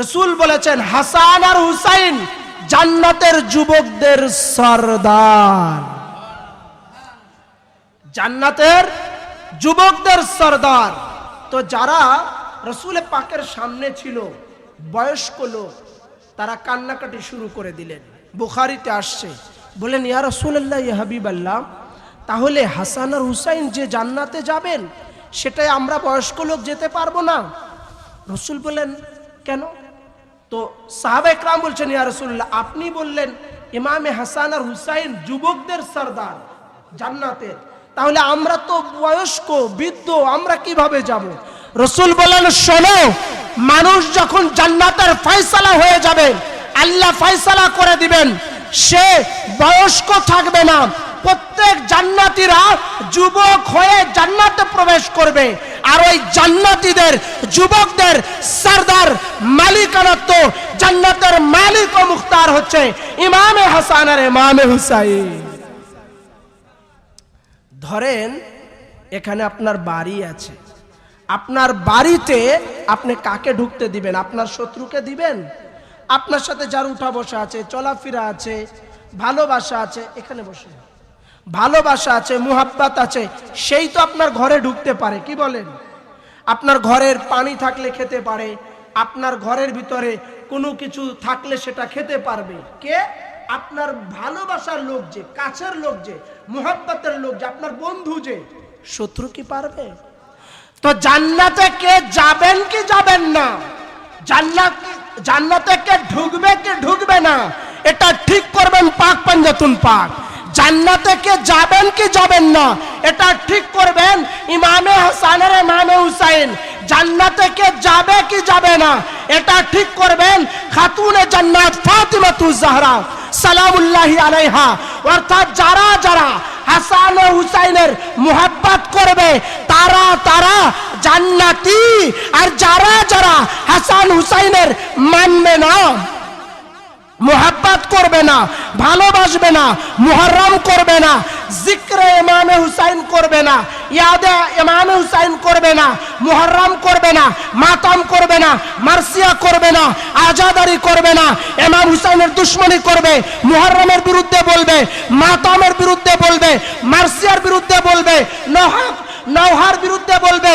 রসুল বলেছেন, হাসান আর হুসাইন জান্নাতের যুবকদের সর্দার। জান্নাতের যুবকদের সর্দার। তো যারা রসুল পাকের সামনে ছিল, বয়স্ক লোক, তারা কান্নাকাটি শুরু করে দিলেন। বুখারিতে আসছে। বলেন ইয়া রসুল্লাহ হাবিব আল্লাহ তাহলে হাসান আর হুসাইন যে জান্নাতে যাবেন সেটাই আমরা বয়স্ক লোক যেতে পারব না? রসুল বলেন কেন? তো সাহাবা একরাম বলছেন, ইয়া রসুল্লাহ আপনি বললেন ইমামে হাসান আর হুসাইন যুবকদের সর্দার জান্নাতের তাহলে আমরা তো বয়স্ক, বৃদ্ধ, আমরা কীভাবে যাব? রসুল বলেন, শোনো, মানুষ যখন জান্নাতের ফয়সালা হয়ে যাবে, আল্লাহ ফয়সালা করে দিবেন। সে বয়স্ক থাকবে না প্রত্যেক জান্নাতীরা যুবক হয়ে জান্নাতে প্রবেশ করবে। আর ওই জান্নাতীদের, যুবকদের সর্দার মালিকানত্ব জান্নাতের মালিক ও মুখতার হচ্ছে ইমামে হাসান আর ইমামে হুসাইন। ধরেন, এখানে আপনার বাড়ি আছে। আপনার বাড়িতে আপনি কাকে ঢুকতে দিবেন? আপনার শত্রুকে দিবেন? আপনার সাথে যার উঠা বসা আছে, চলাফেরা আছে, ভালোবাসা আছে, এখানে বসে ভালোবাসা আছে, মুহাব্বাত আছে, সেই তো আপনার ঘরে ঢুকতে পারে, কি বলেন? আপনার ঘরের পানি থাকলে খেতে পারে, আপনার ঘরের ভিতরে কোনো কিছু থাকলে সেটা খেতে পারবে। কে? আপনার ভালোবাসার লোক যে, কাছের লোক যে, মুহাব্বতের লোক যে, আপনার বন্ধু যে, শত্রু কি পারবে? তো জান্নাতে কে যাবেন কি যাবেন না? জান্নাত, জান্নাতে কে ঢুকবে কি ঢুকবে না? এটা ঠিক করবেন পাক পাঞ্জাতুন পাক। জান্নাতে কে যাবেন কি যাবেন না, এটা ঠিক করবেন ইমামে হাসানের ইমামে হুসাইন। জান্নাতে কে যাবে কি যাবে না, এটা ঠিক করবেন খাতুনে জান্নাত ফাতিমাতু জাহরা, সালামুল্লাহি আলাইহা। অর্থাৎ যারা যারা হাসান ও হুসাইনের মুহাব্বত করবে, তারা তারা জান্নাতি। আর যারা যারা হাসান হুসাইনের মানবে না। করবে না, ভালোবাসবে না, মুহররম করবে না, জিক্রে ইমামে হুসাইন করবে না, ইয়াদে ইমামে হুসাইন করবে না, মুহররম করবে না, মাতাম করবে না, মার্সিয়া করবে না, আজাদারি করবে না, ইমাম হুসাইনের দুশ্মনী করবে, মুহররমের বিরুদ্ধে বলবে, মাতামের বিরুদ্ধে বলবে, মার্সিয়ার বিরুদ্ধে বলবে, নহক নৌহার বিরুদ্ধে বলবে,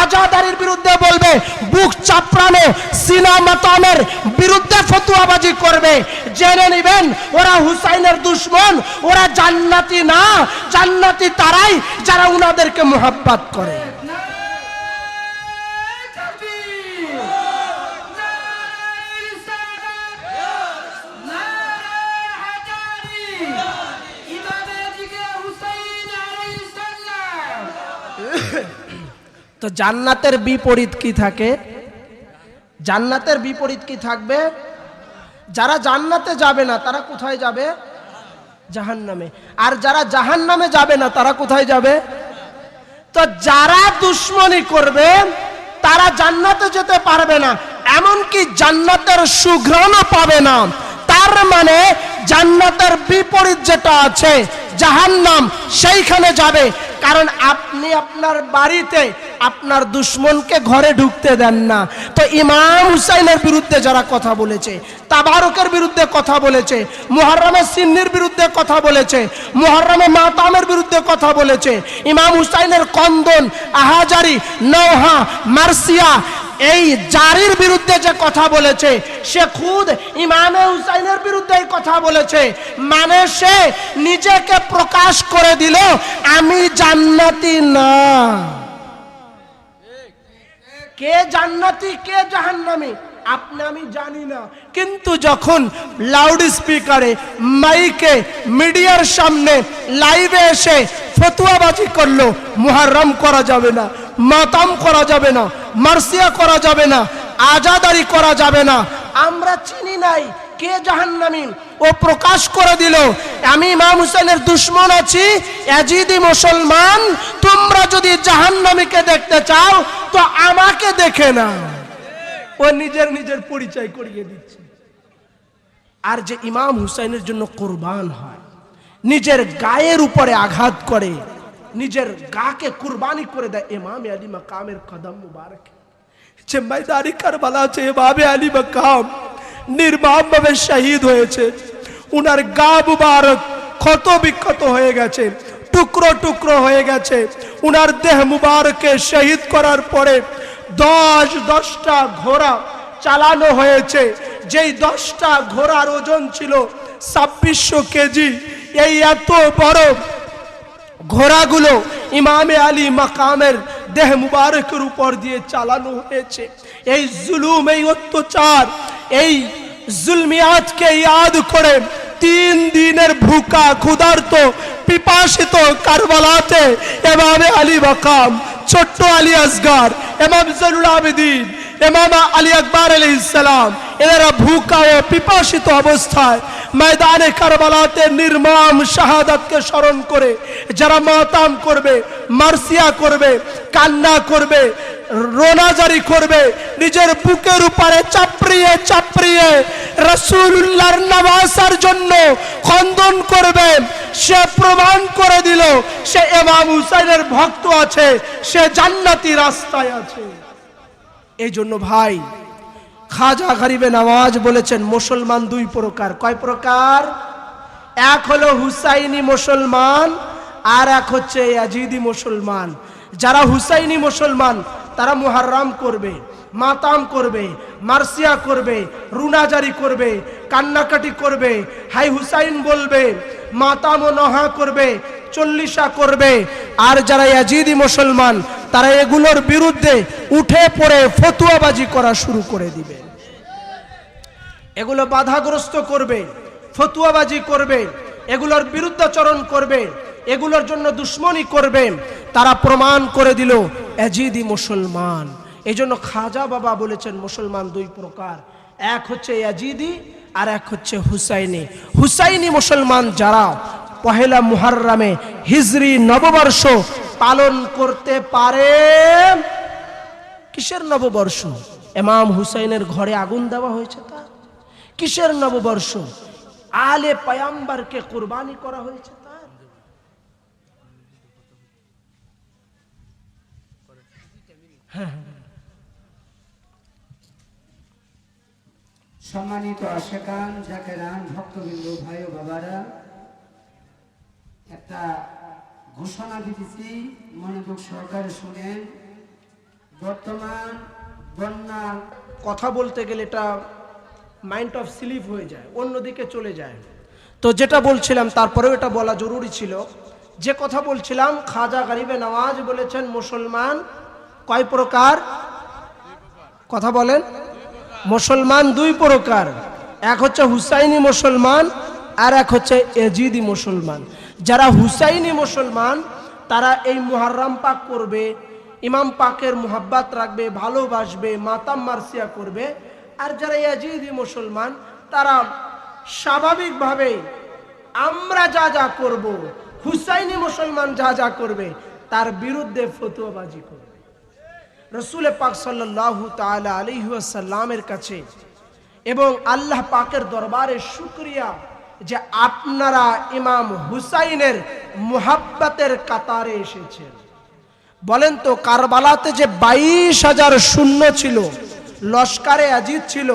আজাদারির বিরুদ্ধে বলবে, বুক চাপড়ানো সিনা মাতামের বিরুদ্ধে ফতুয়াবাজি করবে। জেনে নেবেন, ওরা হুসাইনের দুশ্মন, ওরা জান্নাতি না, জান্নাতি তারাই যারা উনাদেরকে মোহাব্বাত করে। তো জান্নাতের বিপরীত কি থাকে? জান্নাতের বিপরীত কি থাকবে? যারা জান্নাতে যাবে না, তারা কোথায় যাবে? জাহান্নামে। আর যারা জাহান্নামে যাবে না, তারা কোথায় যাবে? তো যারা দুশ্মনী করবে, তারা জান্নাতে যেতে পারবে না। এমনকি জান্নাতের সুঘ্রাণও পাবে না। তার মানে জান্নাতের বিপরীত যেটা আছে, জাহান্নাম সেইখানে যাবে। কারণ আপনি আপনার বাড়িতে আপনার দুশ্মনকে ঘরে ঢুকতে দেন না। তো ইমাম হুসাইনের বিরুদ্ধে যারা কথা বলেছে, তাবারকের বিরুদ্ধে কথা বলেছে মুহররমের সিন্নির বিরুদ্ধে কথা বলেছে, মুহররমে মাতামের বিরুদ্ধে কথা বলেছে, ইমাম হুসাইনের কন্দন, আহাজারি নৌহা মার্সিয়া, এই জারির বিরুদ্ধে যে কথা বলেছে, সে খুদ ইমামে হুসাইনের বিরুদ্ধে কথা বলেছে। মানে সে নিজেকে প্রকাশ করে দিল, আমি জান্নাতি না। কে জান্নাতি, কে জাহান্নামী? আপনি, আমি জানি না। কিন্তু যখন লাউড স্পিকারে মাইকে মিডিয়ার সামনে লাইভে এসে ফতুয়াবাজি করল, মুহাররম করা যাবে না, মাতাম করা যাবে না, মার্সিয়া করা যাবে না, আজাদারি করা যাবে না। আমরা চিনি নাই কে জাহান্নামী। ও প্রকাশ করে দিল, আমি ইমাম হুসেনের দুশ্মন আছি, এজিদি মুসলমান, তোমরা যদি জাহান্নামীকে দেখতে চাও তো আমাকে দেখে না। ও নিজের নিজের পরিচয় করিয়ে দিচ্ছে। আর যে ইমাম হুসাইনের জন্য কোরবান হয়, নিজের গায়ের উপরে আঘাত করে, নিজের গাকে কুরবানি করে দেয় ইমাম আলী মাকামের কদম মুবারক। যে ময়দানি কারবালাতে ইমামে আলী মাকাম নির্মমভাবে শহীদ হয়েছে। উনার গা মুবারক ক্ষত বিক্ষত হয়ে গেছে, টুকরো টুকরো হয়ে গেছে। উনার দেহ মুবারককে শহীদ করার পরে দশ দশটা ঘোড়া চালানো হয়েছে। যেই দশটা ঘোড়ার ওজন ছিল ছাব্বিশশো কেজি। এই এত বড় ঘোড়াগুলো ইমামে আলী মাকামের দেহ মুবারকের উপর দিয়ে চালানো হয়েছে। এই জুলুম, এই অত্যাচার, এই জুলমিয়াতকে ইয়াদ করে তিন দিনের ভুকা, ক্ষুধার্ত পিপাসিত কারবালাতে এমামে আলী মাকাম ছোট্ট আলী আসগার, এমাম জরুল আবেদিন, এমাম আলী আকবর আলী ইসলাম এরা ভুকা ও পিপাসিত অবস্থায় ময়দানে কারবালাতে নির্মম শাহাদাতকে স্মরণ করে, যারা মাতাম করবে, মার্সিয়া করবে, কান্না করবে, রোনাজারি করবে, নিজের বুকের উপরে চাপড়িয়ে চাপড়িয়ে রসুল্লাহর নবাসার জন্য খন্দন করবে। সে প্রমাণ করে দিল, সে এমাম হুসাইনের ভক্ত আছে, সে জান্নাতি রাস্তায় আছে। এই জন্য ভাই, খাজা গরিবে নওয়াজ বলেছেন, মুসলমান দুই প্রকার। কয় প্রকার? এক হলো হুসাইনি মুসলমান, আর এক হচ্ছে মুসলমান। যারা হুসাইনি মুসলমান, তারা মুহাররাম করবে। মাতাম করবে, মার্সিয়া করবে, রুনাজারি করবে, কান্নাকাটি করবে, হাই হুসাইন বলবে, মাতাম ও নহা করবে, চল্লিশা করবে। আর যারা ইয়াজিদি মুসলমান, তারা এগুলোর বিরুদ্ধে উঠে পড়ে ফতুয়াবাজি করা শুরু করে দিবে। এগুলো বাধাগ্রস্ত করবে, ফতুয়াবাজি করবে, এগুলোর বিরুদ্ধাচরণ করবে, এগুলোর জন্য দুশ্মনী করবে। তারা প্রমাণ করে দিল এজিদি মুসলমান। এই জন্য খাজা বাবা বলেছেন, মুসলমান দুই প্রকার। এক হচ্ছে ইয়াজিদি, আর এক হচ্ছে হুসাইনি। হুসাইনি মুসলমান যারা পহেলা মুহাররামে হিজরি নববর্ষ পালন করতে পারে, কিসের নববর্ষ? এমাম হুসাইনের ঘরে আগুন দেওয়া হয়েছে তা? কিসের নববর্ষ? আলে পায়াম্বারকে কুরবানি করা হয়েছে তার সম্মানিত আশেকান, জাকেরান, ভক্তবৃন্দ, ভাই ও বাবারা, একটা ঘোষণা দিতেছি, মনোযোগ সহকারে শুনেন। বর্তমান বন্যার কথা বলতে গেলে এটা মাইন্ড অফ স্লিপ হয়ে যায়, অন্যদিকে চলে যায়। তো যেটা বলছিলাম, তারপরেও এটা বলা জরুরি ছিল। যে কথা বলছিলাম, খাজা গরিবে নওয়াজ বলেছেন, মুসলমান কয় প্রকার? কথা বলেন। মুসলমান দুই প্রকার। এক হচ্ছে হুসাইনি মুসলমান, আর এক হচ্ছে এজিদি মুসলমান। যারা হুসাইনি মুসলমান, তারা এই মুহাররাম পাক করবে, ইমাম পাকের মোহাব্বাত রাখবে, ভালোবাসবে, মাতাম মার্সিয়া করবে। আর যারা ইয়াজিদি মুসলমান, তারা স্বাভাবিকভাবে আমরা যা যা করব, হুসাইনি মুসলমান যা যা করবে, তার বিরুদ্ধে ফতুয়াবাজি করবে। রসুল পাক সাল্লাহ তালা আলিহাসাল্লামের কাছে এবং আল্লাহ পাকের দরবারে শুক্রিয়া যে আপনারা ইমাম হুসাইনের মুহাব্বাতের কাতারে এসেছেন। বলেন তো, কারবালাতে যে বাইশ হাজার শূন্য ছিল, লস্কারে আজিদ ছিল,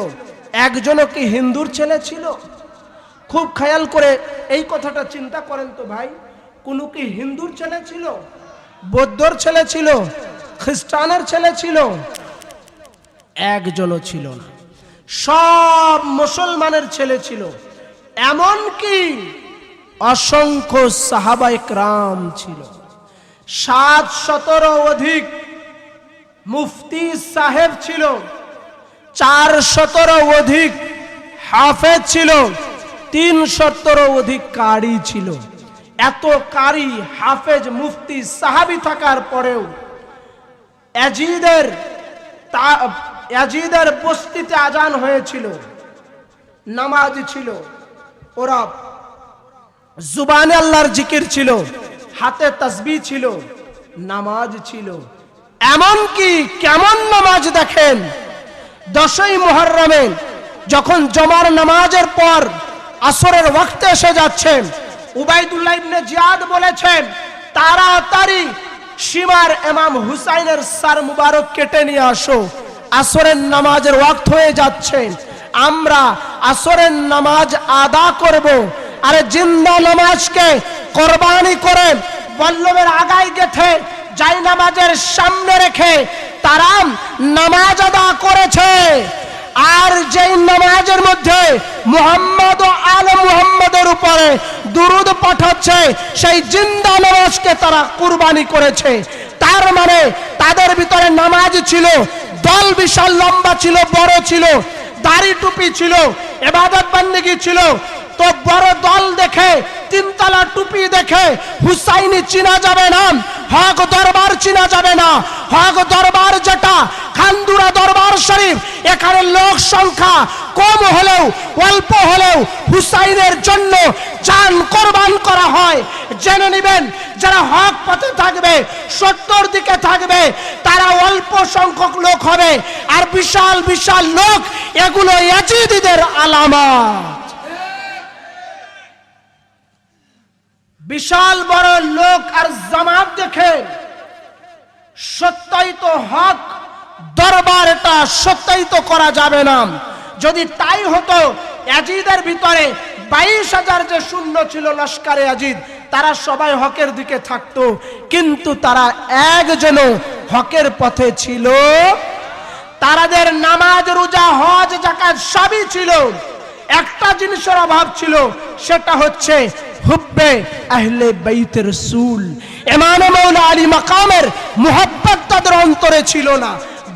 একজনও কি হিন্দুর ছেলে ছিল? খুব খেয়াল করে এই কথাটা চিন্তা করেন তো ভাই, কোনো কি হিন্দুর ছেলে ছিল? বৌদ্ধর ছেলে ছিল? খ্রিস্টানের ছেলে ছিল। একজনও ছিল না। সব মুসলমানের ছেলে ছিল। এমন কি অসংখ্য সাহাবাইক রাম ছিল। সাত সতেরো অধিক মুফতি সাহেব ছিল। চার সতেরো অধিক হাফেজ ছিল। তিন সতেরো অধিক কারি ছিল। এত কারি, হাফেজ, মুফতি, সাহাবি থাকার পরেও অ্যাজিদের অ্যাজিদের বস্তিতে আজান হয়েছিল, নামাজ ছিল ওরা জুবানে আল্লাহর জিকির ছিল, হাতে তসবি ছিল, নামাজ ছিল। এমন কি কেমন নামাজ দেখেন, দশই মুহররমে যখন জমার নামাজের পর আসরের ওয়াক্তে এসে যাচ্ছেন, উবাইদুল্লাহ ইবনে জিয়াদ বলেছেন, তাড়াতাড়ি সীমার এমাম হুসাইনের সার মুবারক কেটে নিয়ে আসো। আসরের নামাজের ওয়াক্ত হয়ে যাচ্ছে। আমরা আসরের নামাজ আদা করব। আরে জিন্দা নামাজকে কোরবানি করে বল্লভের আগায় গেথে যাই নামাজের সামনে রেখে তারা নামাজ আদা করেছে। আর যেই নামাজের মধ্যে মুহাম্মদ ও আল মুহাম্মদের উপরে দুরুদ পাঠাচ্ছে, সেই জিন্দা নামাজকে তারা কুরবানি করেছে। তার মানে তাদের ভিতরে নামাজ ছিল, দল বিশাল লম্বা ছিল, বড় ছিল, দাড়ি টুপি ছিল, এবাদত বান্দিগি ছিল। তো বড় দল দেখে, তিনতলা টুপি দেখে হুসাইনি চিনা যাবে না, হক দরবার চিনা যাবে না। হক দরবার যেটা খান্দুরা দরবার শরীফ, এখানে লোক সংখ্যা কম হলেও, অল্প হলেও হুসাইনের জন্য জান কোরবান করা হয়। জেনে নেবেন, যারা হক পথে থাকবে, সত্তর দিকে থাকবে, তারা অল্প সংখ্যক লোক হবে, আর বিশাল বিশাল লোক এগুলো এজিদিদের আলামত। বিশাল বড় লোক আর জামাত দেখে সত্যই তো হক দরবার এটা সত্যায়িত করা যাবে না। যদি তাই হতো অ্যাজিদের ভিতরে বাইশ হাজার যে শূন্য ছিল লস্কারে আজিদ তারা সবাই হকের দিকে থাকতো। কিন্তু তারা একজনও হকের পথে ছিল। তারাদের নামাজ, রোজা, হজ জাকাত সবই ছিল। একটা জিনিসের অভাব ছিল, সেটা হচ্ছে হুব্বে আহলে বাইতের রসুল। এমানে মৌলা আলী মাকামের মুহাব্বত তাদের অন্তরে ছিল না।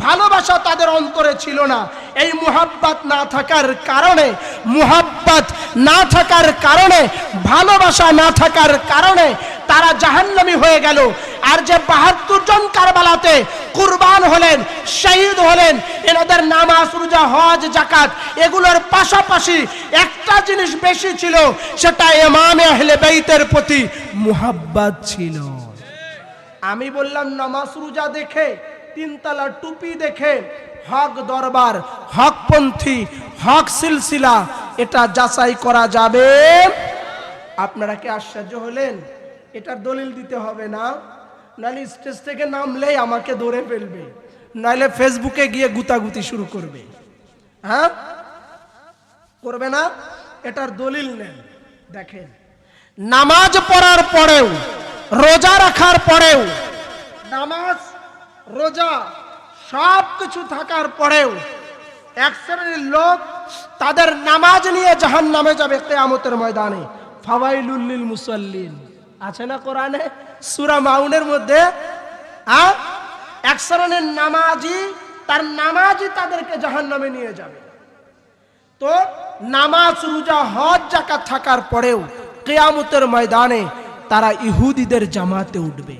ভালোবাসা তাদের অন্তরে ছিল না। এই মুহাব্বত না থাকার কারণে, মুহাব্বত না থাকার কারণে, ভালোবাসা না থাকার কারণে তারা জাহান্নামী হয়ে গেল। আর যে বাহাত্তর জন কারবালাতে কুরবান হলেন, শহীদ হলেন, এনাদের নামাজ, রোজা, হজ জাকাত এগুলোর পাশাপাশি একটা জিনিস বেশি ছিল, সেটা এমামে আহলে বাইতের প্রতি মুহাব্বত ছিল। আমি বললাম, নামাজ, রোজা দেখে তিনতলা টুপি দেখে হক দরবার হকপন্থী হক সিলসিলা, এটা যাচাই করা যাবে। আপনারা কি আশ্চর্য হলেন? এটার দলিল দিতে হবে না। নাহলে স্টেজ থেকে নামলেই আমাকে ধরে ফেলবে। নাহলে ফেসবুকে গিয়ে গুতাগুতি শুরু করবে। হ্যাঁ? করবে না? এটার দলিল নেন। দেখেন, নামাজ পড়ার পরেও, রোজা রাখার পরেও, নামাজ রোজা সব কিছু থাকার পরেও এক শ্রেণির লোক তাদের নামাজ নিয়ে জাহান নামে যাবে কেয়ামতের ময়দানে। ফাওয়াইলুল্লিল মুসল্লিন। আছে না কোরআনে? সূরা মাউনের মধ্যে এক শ্রেণির নামাজি, তার নামাজই তাদেরকে জাহান নামে নিয়ে যাবে। তো নামাজ, রোজা, হজ জাকাত থাকার পরেও কেয়ামতের ময়দানে তারা ইহুদিদের জামাতে উঠবে।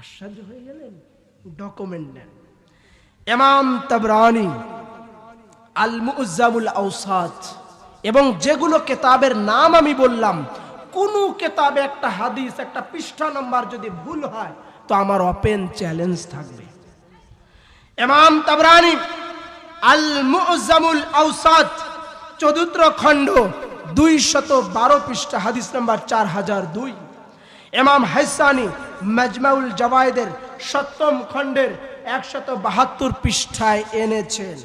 আশ্চর্য হয়ে ডকুমেন্ট নেন। এমাম তাবরানি আল মুজামুল আউসাদ এবং যেগুলো কেতাবের নাম আমি বললাম, কোন কেতাবে একটা হাদিস, একটা পৃষ্ঠা নাম্বার যদি ভুল হয়, তো আমার ওপেন চ্যালেঞ্জ থাকবে। এমাম তাবরানি আল মুজামুল আউসাদ চতুর্থ খণ্ড দুই শত বারো পৃষ্ঠা, হাদিস নাম্বার চার হাজার দুই। এমাম হাইসানি, মাজমাউল জবায়েদের সপ্তম খণ্ডের একশত বাহাত্তর পৃষ্ঠায় এনেছেন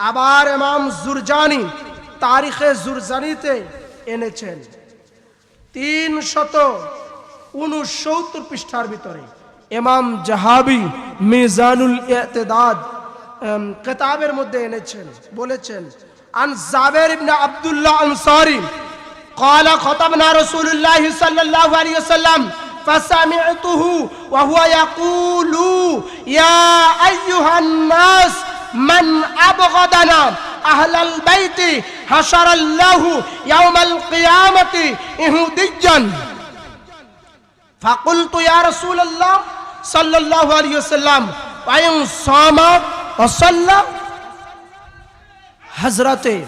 আবার এমাম জুরজানি তারিখে জুরজানিতে এনেছেন তিন শত উনসত্তর পৃষ্ঠার ভিতরে এমাম জাহাবি মিজানুল এতেদাদ উম, কেতাবের মধ্যে এনেছেন বলেছেন আন জাবের ইবনে আব্দুল্লাহ আনসারি قال خطبنا رسول الله صلى الله عليه وسلم فسمعته وهو يقول يا أيها الناس من أبغضنا أهل البيت حشر الله يوم القيامة إهوديا فقلت يا رسول الله صلى الله عليه وسلم وإن صام وصلى. حضرته